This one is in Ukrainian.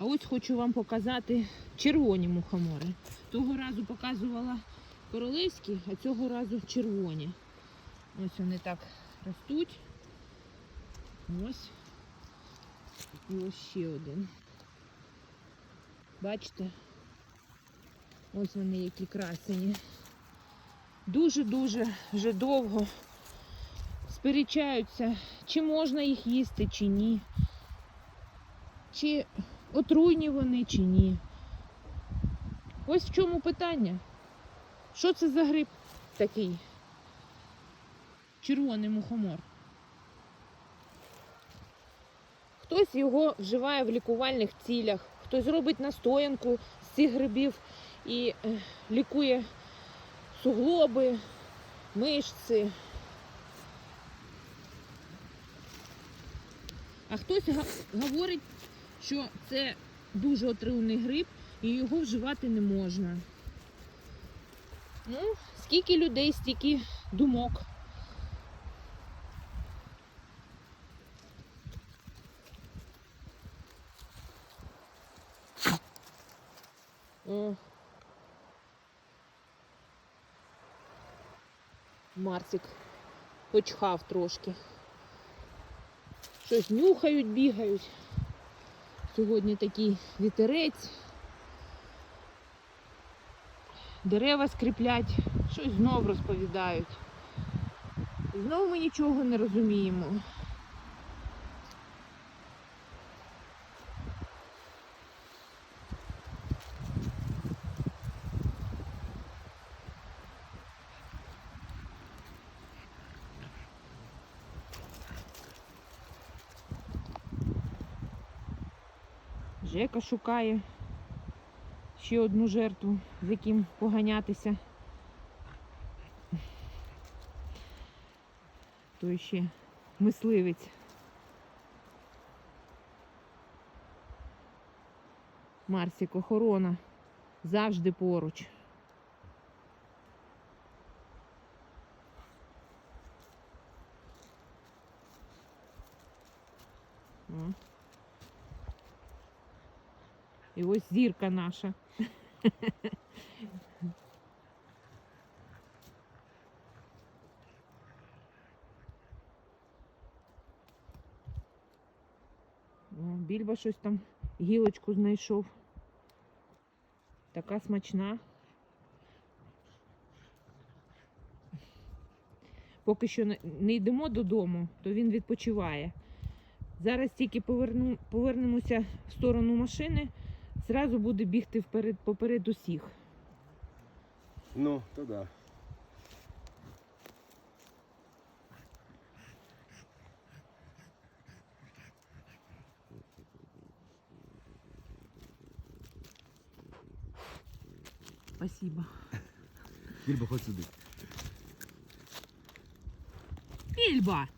А ось хочу вам показати червоні мухомори. Того разу показувала королевські, а цього разу червоні. Ось вони так ростуть. Ось. І ось ще один. Бачите? Ось вони які красені. Дуже-дуже вже довго сперечаються, чи можна їх їсти, чи ні. Чи отруйні вони, чи ні. Ось в чому питання. Що це за гриб такий? Червоний мухомор. Хтось його вживає в лікувальних цілях, хтось робить настоянку з цих грибів і е, лікує суглоби, мишці. А хтось говорить, що це дуже отруйний гриб і його вживати не можна. Ну, скільки людей, стільки думок. О. Марсик почхав трошки. Щось нюхають, бігають. Сьогодні такий вітерець. Дерева скріплять, щось знов розповідають. Знову ми нічого не розуміємо. Жека шукає ще одну жертву, з яким поганятися. Той ще мисливець. Марсик, охорона. Завжди поруч. О. І ось зірка наша. Більба щось там гілочку знайшов. Така смачна. Поки що не- йдемо додому, то він відпочиває. Зараз тільки поверну, повернемося в сторону машини, зразу буде бігти вперед, поперед усіх. Ну, то да. Спасибо. Більбо, ходь сюди. Більба!